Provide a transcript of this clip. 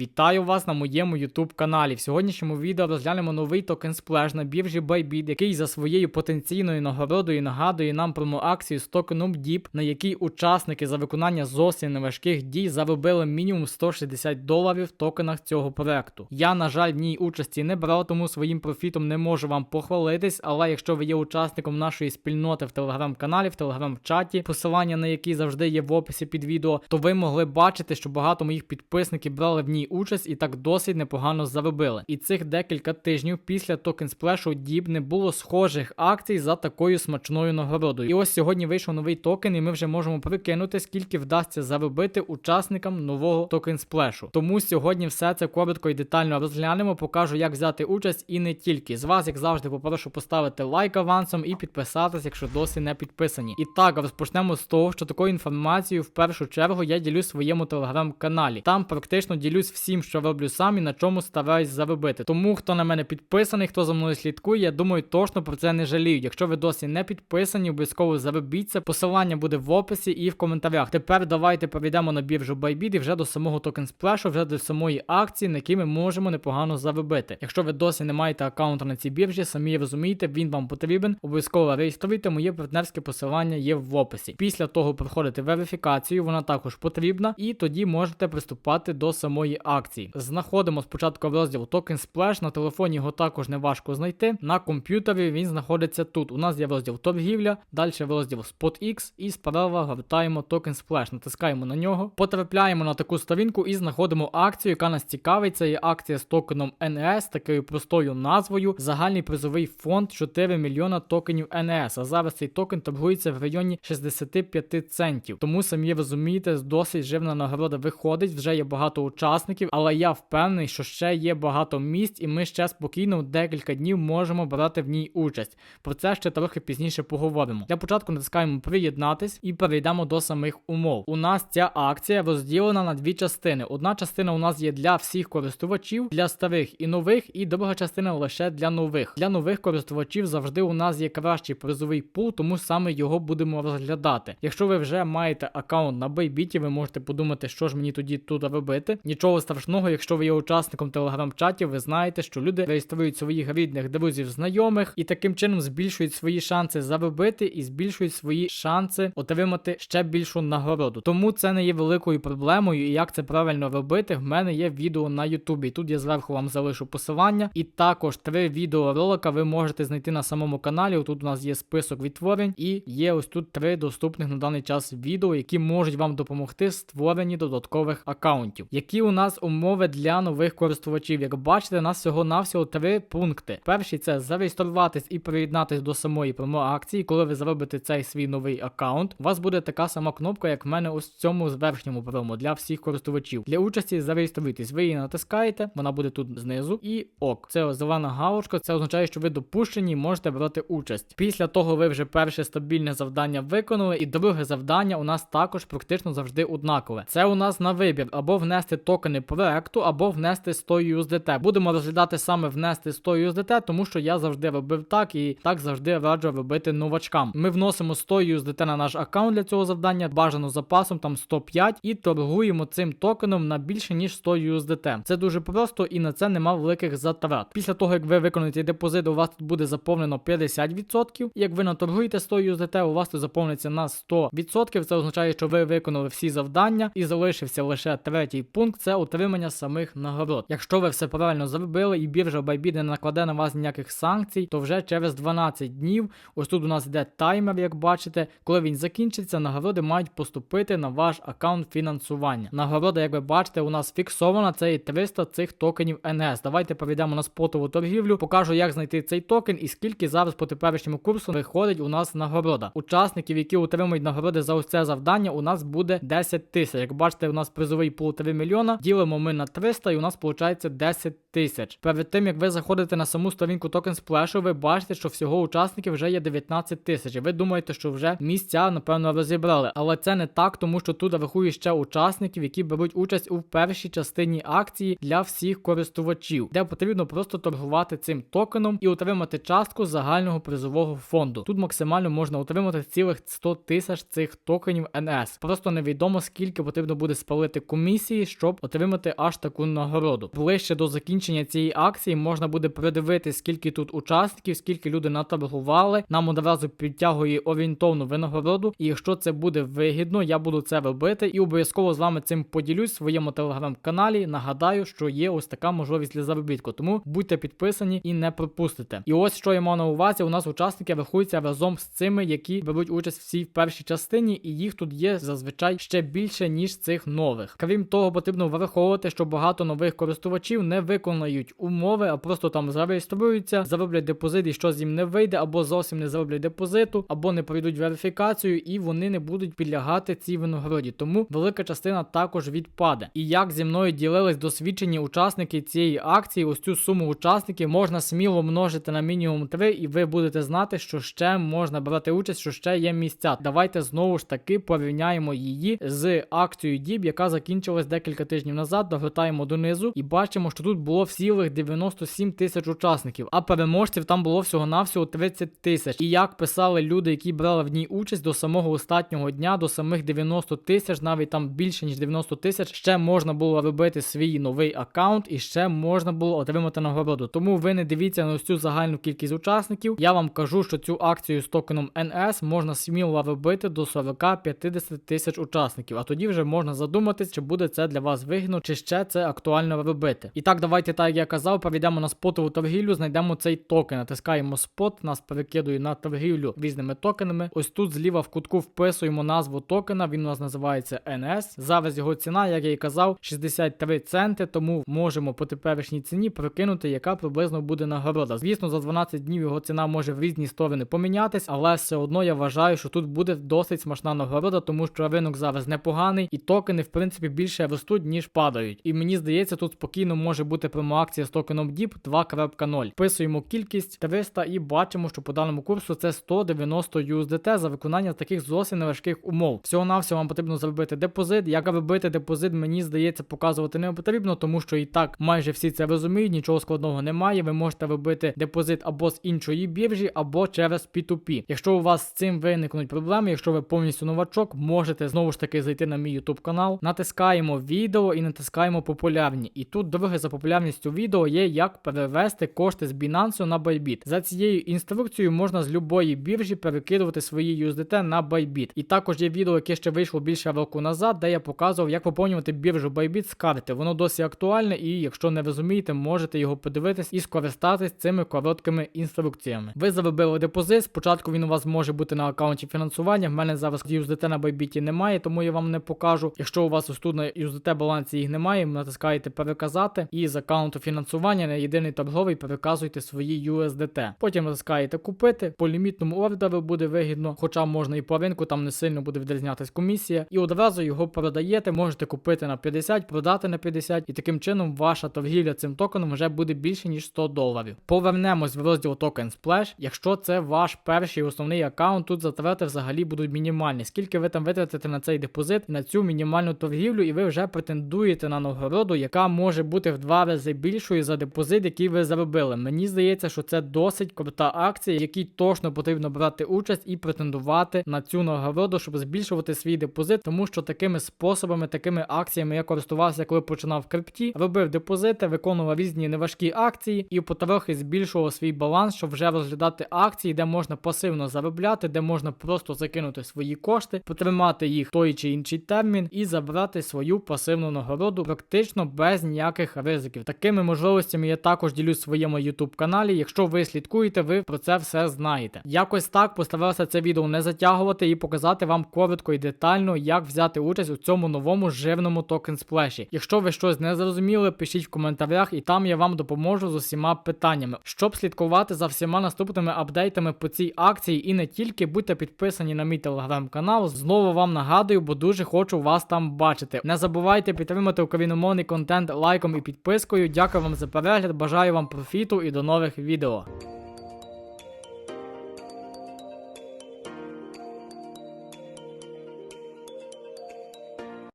Вітаю вас на моєму YouTube каналі. В сьогоднішньому відео розглянемо новий токен Splash на біржі Bybit, який за своєю потенційною нагородою нагадує нам про акцію з токеном DIP, на якій учасники за виконання зовсім неважких дій заробили мінімум 160 доларів в токенах цього проекту. Я, на жаль, в ній участі не брав, тому своїм профітом не можу вам похвалитись. Але якщо ви є учасником нашої спільноти в телеграм-каналі, в телеграм-чаті, посилання на який завжди є в описі під відео, то ви могли бачити, що багато моїх підписників брали в ній участь і так досить непогано заробили. І цих декілька тижнів після токен сплешу Діб не було схожих акцій за такою смачною нагородою. І ось сьогодні вийшов новий токен, і ми вже можемо прикинути, скільки вдасться заробити учасникам нового токен сплешу. Тому сьогодні все це коротко і детально розглянемо. Покажу, як взяти участь і не тільки. З вас, як завжди, попрошу поставити лайк авансом і підписатись, якщо досі не підписані. І так розпочнемо з того, що такою інформацією в першу чергу я ділюсь в своєму телеграм-каналі. Там практично ділюсь всім, що роблю сам і на чому стараюсь заробити. Тому хто на мене підписаний, хто за мною слідкує, я думаю, точно про це не жалію. Якщо ви досі не підписані, обов'язково заробіться. Посилання буде в описі і в коментарях. Тепер давайте перейдемо на біржу Bybit і вже до самого токен сплешу, вже до самої акції, на якій ми можемо непогано заробити. Якщо ви досі не маєте аккаунту на цій біржі, самі розумієте, він вам потрібен. Обов'язково реєструйте. Моє партнерське посилання є в описі. Після того проходите верифікацію, вона також потрібна, і тоді можете приступати до самої акції. Знаходимо спочатку розділ Токен Splash, на телефоні його також не важко знайти. На комп'ютері він знаходиться тут. У нас є розділ торгівля, далі розділ SpotX і справа гортаємо Токен Splash, натискаємо на нього, потрапляємо на таку сторінку і знаходимо акцію, яка нас цікавить. Це є акція з токеном NS, такою простою назвою. Загальний призовий фонд 4 мільйона токенів NS. А зараз цей токен торгується в районі 65 центів. Тому самі розумієте, досить живна нагорода виходить. Вже є багато учасників, але я впевнений, що ще є багато місць, і ми ще спокійно декілька днів можемо брати в ній участь. Про це ще трохи пізніше поговоримо. Для початку натискаємо приєднатись і перейдемо до самих умов. У нас ця акція розділена на дві частини. Одна частина у нас є для всіх користувачів, для старих і нових, і друга частина лише для нових. Для нових користувачів завжди у нас є кращий призовий пул, тому саме його будемо розглядати. Якщо ви вже маєте аккаунт на Bybit, ви можете подумати, що ж мені тоді тут робити. Нічого страшного, якщо ви є учасником телеграм-чатів, ви знаєте, що люди реєструють своїх рідних друзів, знайомих і таким чином збільшують свої шанси заробити і збільшують свої шанси отримати ще більшу нагороду. Тому це не є великою проблемою, і як це правильно робити, в мене є відео на Ютубі. Тут я зверху вам залишу посилання, і також три відеоролика ви можете знайти на самому каналі. Тут у нас є список відтворень, і є ось тут три доступних на даний час відео, які можуть вам допомогти створенні додаткових аккаунтів. Які у нас умови для нових користувачів? Як бачите, нас всього навсього три пункти. Перший це зареєструватись і приєднатись до самої промо-акції. Коли ви зробите цей свій новий аккаунт, у вас буде така сама кнопка, як в мене ось в цьому верхньому промо для всіх користувачів. Для участі зареєструйтесь. Ви її натискаєте, вона буде тут знизу, і ок. Це зелена галочка. Це означає, що ви допущені і можете брати участь. Після того ви вже перше стабільне завдання виконали, і друге завдання у нас також практично завжди однакове. Це у нас на вибір або внести токени проекту, або внести 100 USDT. Будемо розглядати саме внести 100 USDT, тому що я завжди робив так і так завжди раджу робити новачкам. Ми вносимо 100 USDT на наш аккаунт для цього завдання, бажано запасом там 105 і торгуємо цим токеном на більше ніж 100 USDT. Це дуже просто і на це нема великих затрат. Після того, як ви виконаєте депозит, у вас тут буде заповнено 50%. Як ви наторгуєте 100 USDT, у вас тут заповниться на 100%. Це означає, що ви виконали всі завдання і залишився лише третій пункт це отримання самих нагород. Якщо ви все правильно зробили і біржа Bybit не накладе на вас ніяких санкцій, то вже через 12 днів, ось тут у нас йде таймер, як бачите, коли він закінчиться, нагороди мають поступити на ваш аккаунт фінансування. Нагорода, як ви бачите, у нас фіксована, це і 300 цих токенів NS. Давайте перейдемо на спотову торгівлю, покажу, як знайти цей токен і скільки зараз по теперішньому курсу виходить у нас нагорода. Учасників, які отримують нагороди за ось це завдання, у нас буде 10 тисяч. Як бачите, у нас призовий пул 3 мільйона. Ділимо ми на 300 і у нас виходить 10 тисяч. Перед тим як ви заходите на саму сторінку токен сплешу, ви бачите, що всього учасників вже є 19 тисяч. Ви думаєте, що вже місця, напевно, розібрали. Але це не так, тому що тут рахує ще учасників, які беруть участь у першій частині акції для всіх користувачів, де потрібно просто торгувати цим токеном і отримати частку загального призового фонду. Тут максимально можна отримати цілих 100 тисяч цих токенів NS. Просто невідомо скільки потрібно буде спалити комісії, щоб отримати отримати аж таку нагороду. Ближче до закінчення цієї акції можна буде придивитись, скільки тут учасників, скільки люди наторгували. Нам одразу підтягує орієнтовну винагороду. І якщо це буде вигідно, я буду це робити і обов'язково з вами цим поділюсь в своєму телеграм-каналі. Нагадаю, що є ось така можливість для заробітку. Тому будьте підписані і не пропустите. І ось що я маю на увазі. У нас учасники рахуються разом з цими, які беруть участь в першій частині, і їх тут є зазвичай ще більше ніж цих нових. Крім того, потрібно враховувати, що багато нових користувачів не виконають умови, а просто там зареєструються, зароблять депозит і щось їм не вийде, або зовсім не зароблять депозиту, або не пройдуть верифікацію, і вони не будуть підлягати цій винагороді. Тому велика частина також відпаде. І як зі мною ділились досвідчені учасники цієї акції, ось цю суму учасників можна сміло множити на мінімум 3, і ви будете знати, що ще можна брати участь, що ще є місця. Давайте знову ж таки порівняємо її з акцією DIB, яка закінчилась декілька тижнів назад. Догортаємо донизу і бачимо, що тут було цілих 97 тисяч учасників, а переможців там було всього-навсього 30 тисяч. І як писали люди, які брали в ній участь до самого останнього дня, до самих 90 тисяч, навіть там більше ніж 90 тисяч, ще можна було робити свій новий аккаунт і ще можна було отримати нагороду. Тому ви не дивіться на ось цю загальну кількість учасників. Я вам кажу, що цю акцію з токеном NS можна сміло робити до 40-50 тисяч учасників. А тоді вже можна задуматись, чи буде це для вас вигідно, чи ще це актуально робити. І так, давайте, так як я казав, перейдемо на спотову торгівлю, знайдемо цей токен, натискаємо спот, нас перекидує на торгівлю різними токенами. Ось тут зліва в кутку вписуємо назву токена. Він у нас називається NS. Зараз його ціна, як я і казав, 63 центи. Тому можемо по теперішній ціні прикинути, яка приблизно буде нагорода. Звісно, за 12 днів його ціна може в різні сторони помінятись, але все одно я вважаю, що тут буде досить смачна нагорода, тому що ринок зараз непоганий, і токени, в принципі, більше ростуть, ніж падають. І мені здається, тут спокійно може бути промоакція з токеном DIP 2.0. Вписуємо кількість 300 і бачимо, що по даному курсу це 190 USDT за виконання таких зовсім неважких умов. Всього навсього вам потрібно зробити депозит. Як робити депозит, мені здається, показувати не потрібно, тому що і так майже всі це розуміють, нічого складного немає. Ви можете робити депозит або з іншої біржі, або через P2P. Якщо у вас з цим виникнуть проблеми, якщо ви повністю новачок, можете знову ж таки зайти на мій YouTube канал, натискаємо відео і натискаємо популярні. І тут друге за популярністю відео є як перевести кошти з Binance на Bybit. За цією інструкцією можна з любої біржі перекидувати свої USDT на Bybit. І також є відео, яке ще вийшло більше року назад, де я показував, як поповнювати біржу Bybit з карти. Воно досі актуальне, і якщо не розумієте, можете його подивитись і скористатись цими короткими інструкціями. Ви заробили депозит. Спочатку він у вас може бути на аккаунті фінансування. В мене зараз USDT на Bybit немає, тому я вам не покажу. Якщо у вас ось тут на USDT балансі їх немає, натискаєте переказати і з аккаунту фінансування на єдиний торговий переказуйте свої USDT. Потім натискаєте купити. По лімітному ордеру буде вигідно, хоча можна і по ринку, там не сильно буде відрізнятись комісія. І одразу його продаєте, можете купити на 50, продати на 50, і таким чином ваша торгівля цим токеном вже буде більше ніж 100 доларів. Повернемось в розділ Token Splash. Якщо це ваш перший основний аккаунт, тут затрати взагалі будуть мінімальні. Скільки ви там витратите на цей депозит, на цю мінімальну торгівлю, і ви вже претендуєте на нагороду, яка може бути в два рази більшою за депозит, який ви заробили. Мені здається, що це досить крута акція, в якій точно потрібно брати участь і претендувати на цю нагороду, щоб збільшувати свій депозит, тому що такими способами, такими акціями я користувався, коли починав в крипті, робив депозити, виконував різні неважкі акції і потрохи збільшував свій баланс, щоб вже розглядати акції, де можна пасивно заробляти, де можна просто закинути свої кошти, потримати їх той чи інший термін і забрати свою пасивну нагороду практично без ніяких ризиків. Такими можливостями я також ділюсь в своєму YouTube каналі. Якщо ви слідкуєте, ви про це все знаєте. Якось так постарався це відео не затягувати і показати вам коротко і детально, як взяти участь у цьому новому жирному токен сплеші. Якщо ви щось не зрозуміли, пишіть в коментарях, і там я вам допоможу з усіма питаннями. Щоб слідкувати за всіма наступними апдейтами по цій акції, і не тільки будьте підписані на мій телеграм-канал. Знову вам нагадую, бо дуже хочу вас там бачити. Не забувайте підтримати україномовний контент лайком і підпискою. Дякую вам за перегляд, бажаю вам профіту і до нових відео.